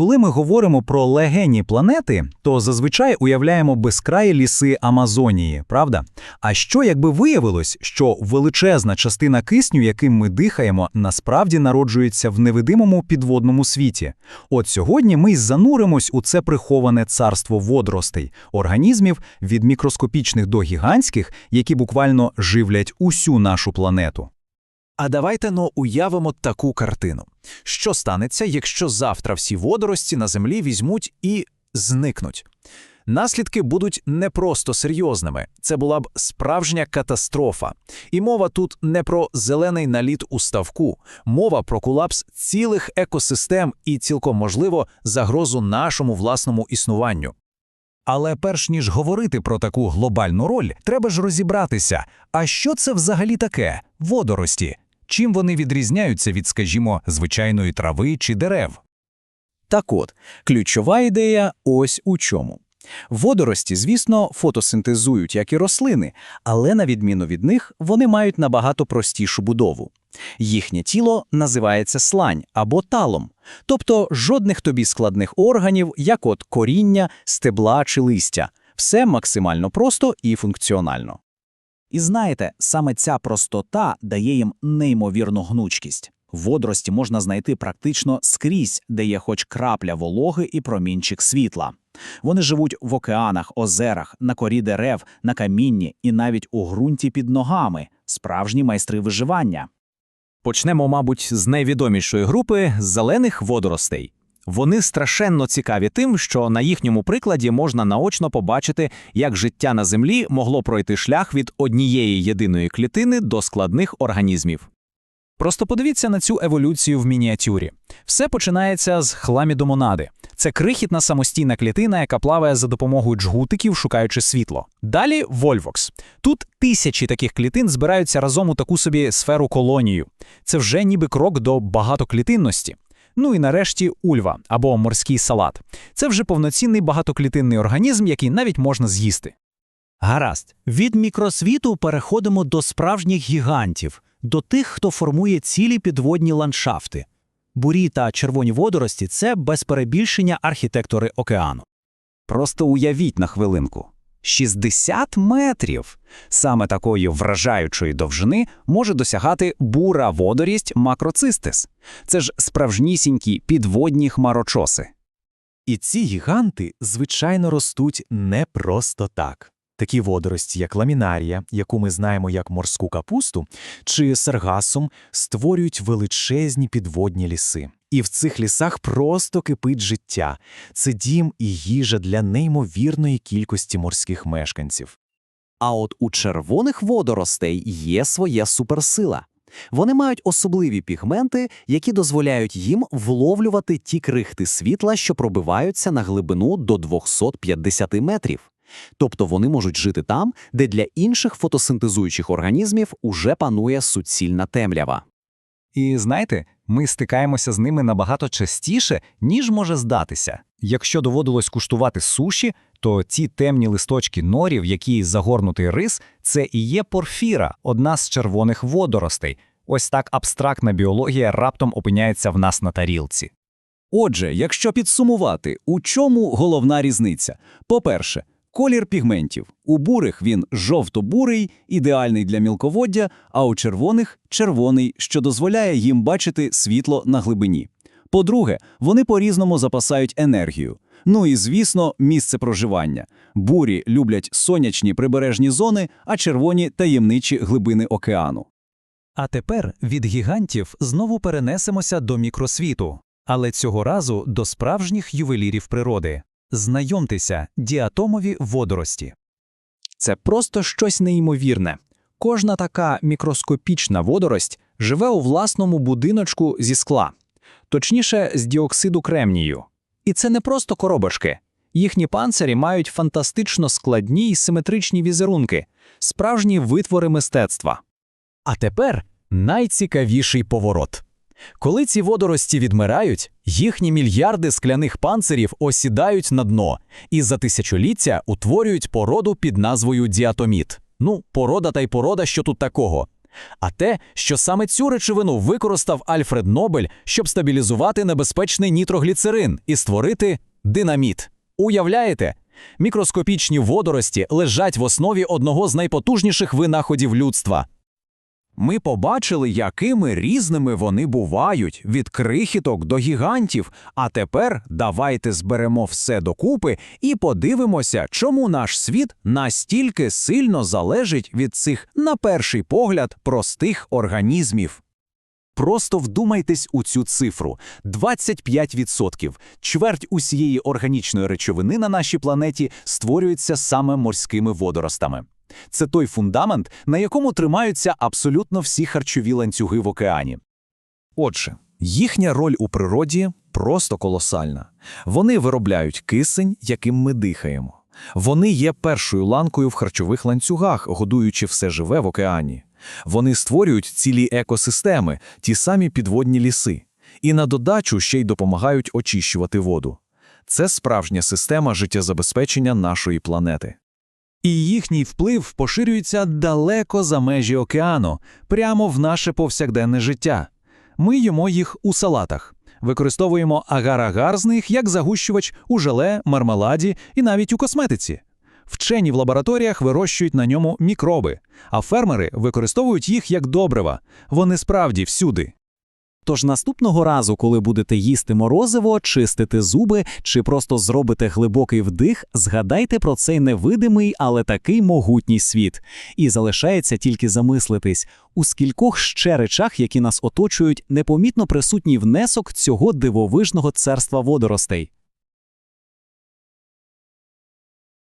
Коли ми говоримо про легені планети, то зазвичай уявляємо безкраї ліси Амазонії, правда? А що якби виявилось, що величезна частина кисню, яким ми дихаємо, насправді народжується в невидимому підводному світі? От сьогодні ми й зануримось у це приховане царство водоростей, організмів від мікроскопічних до гігантських, які буквально живлять усю нашу планету. А давайте но уявимо таку картину. Що станеться, якщо завтра всі водорості на землі візьмуть і зникнуть? Наслідки будуть не просто серйозними, це була б справжня катастрофа. І мова тут не про зелений наліт у ставку, мова про колапс цілих екосистем і цілком можливо загрозу нашому власному існуванню. Але перш ніж говорити про таку глобальну роль, треба ж розібратися, а що це взагалі таке водорості? Чим вони відрізняються від, скажімо, звичайної трави чи дерев? Так от, ключова ідея ось у чому. Водорості, звісно, фотосинтезують, як і рослини, але на відміну від них вони мають набагато простішу будову. Їхнє тіло називається слань або талом, тобто жодних тобі складних органів, як от коріння, стебла чи листя, все максимально просто і функціонально. І знаєте, саме ця простота дає їм неймовірну гнучкість. Водорості можна знайти практично скрізь, де є хоч крапля вологи і промінчик світла. Вони живуть в океанах, озерах, на корі дерев, на камінні і навіть у ґрунті під ногами справжні майстри виживання. Почнемо, мабуть, з найвідомішої групи зелених водоростей. Вони страшенно цікаві тим, що на їхньому прикладі можна наочно побачити, як життя на землі могло пройти шлях від однієї єдиної клітини до складних організмів. Просто подивіться на цю еволюцію в мініатюрі. Все починається з хламідомонади. Це крихітна самостійна клітина, яка плаває за допомогою джгутиків, шукаючи світло. Далі вольвокс. Тут тисячі таких клітин збираються разом у таку собі сферу колонію. Це вже ніби крок до багатоклітинності. Ну і нарешті ульва або морський салат. Це вже повноцінний багатоклітинний організм, який навіть можна з'їсти. Гаразд, від мікросвіту переходимо до справжніх гігантів, до тих, хто формує цілі підводні ландшафти. Бурі та червоні водорості це без перебільшення архітектори океану. Просто уявіть на хвилинку. 60 метрів. Саме такої вражаючої довжини може досягати бура водорість макроцистис. Це ж справжнісінькі підводні хмарочоси. І ці гіганти, звичайно, ростуть не просто так. Такі водорості, як ламінарія, яку ми знаємо як морську капусту, чи саргасум, створюють величезні підводні ліси. І в цих лісах просто кипить життя. Це дім і їжа для неймовірної кількості морських мешканців. А от у червоних водоростей є своя суперсила. Вони мають особливі пігменти, які дозволяють їм вловлювати ті крихти світла, що пробиваються на глибину до 250 метрів. Тобто вони можуть жити там, де для інших фотосинтезуючих організмів уже панує суцільна темрява. І знаєте, ми стикаємося з ними набагато частіше, ніж може здатися. Якщо доводилось куштувати суші, то ці темні листочки норів, які загорнутий рис, це і є порфіра, одна з червоних водоростей. Ось так абстрактна біологія раптом опиняється в нас на тарілці. Отже, якщо підсумувати, у чому головна різниця? По-перше, колір пігментів. У бурих він жовто-бурий, ідеальний для мілководдя, а у червоних червоний, що дозволяє їм бачити світло на глибині. По-друге, вони по-різному запасають енергію. Ну і, звісно, місце проживання. Бурі люблять сонячні прибережні зони, а червоні таємничі глибини океану. А тепер від гігантів знову перенесемося до мікросвіту, але цього разу до справжніх ювелірів природи. Знайомтеся, діатомові водорості. Це просто щось неймовірне. Кожна така мікроскопічна водорость живе у власному будиночку зі скла, точніше, з діоксиду кремнію. І це не просто коробочки. Їхні панцирі мають фантастично складні й симетричні візерунки, справжні витвори мистецтва. А тепер найцікавіший поворот. Коли ці водорості відмирають, їхні мільярди скляних панцирів осідають на дно і за тисячоліття утворюють породу під назвою діатоміт. Ну, порода та й порода, що тут такого. А те, що саме цю речовину використав Альфред Нобель, щоб стабілізувати небезпечний нітрогліцерин і створити динаміт. Уявляєте? Мікроскопічні водорості лежать в основі одного з найпотужніших винаходів людства. Ми побачили, якими різними вони бувають від крихіток до гігантів. А тепер давайте зберемо все докупи і подивимося, чому наш світ настільки сильно залежить від цих, на перший погляд, простих організмів. Просто вдумайтесь у цю цифру: 25%. Чверть усієї органічної речовини на нашій планеті створюється саме морськими водоростами. Це той фундамент, на якому тримаються абсолютно всі харчові ланцюги в океані. Отже, їхня роль у природі просто колосальна. Вони виробляють кисень, яким ми дихаємо. Вони є першою ланкою в харчових ланцюгах, годуючи все живе в океані. Вони створюють цілі екосистеми, ті самі підводні ліси. І на додачу ще й допомагають очищувати воду. Це справжня система життєзабезпечення нашої планети. І їхній вплив поширюється далеко за межі океану, прямо в наше повсякденне життя. Ми їмо їх у салатах, використовуємо агар-агар з них як загущувач у желе, мармеладі і навіть у косметиці. Вчені в лабораторіях вирощують на ньому мікроби, а фермери використовують їх як добрива. Вони справді всюди. Тож наступного разу, коли будете їсти морозиво, чистити зуби чи просто зробите глибокий вдих, згадайте про цей невидимий, але такий могутній світ. І залишається тільки замислитись, у скількох ще речах, які нас оточують, непомітно присутній внесок цього дивовижного царства водоростей.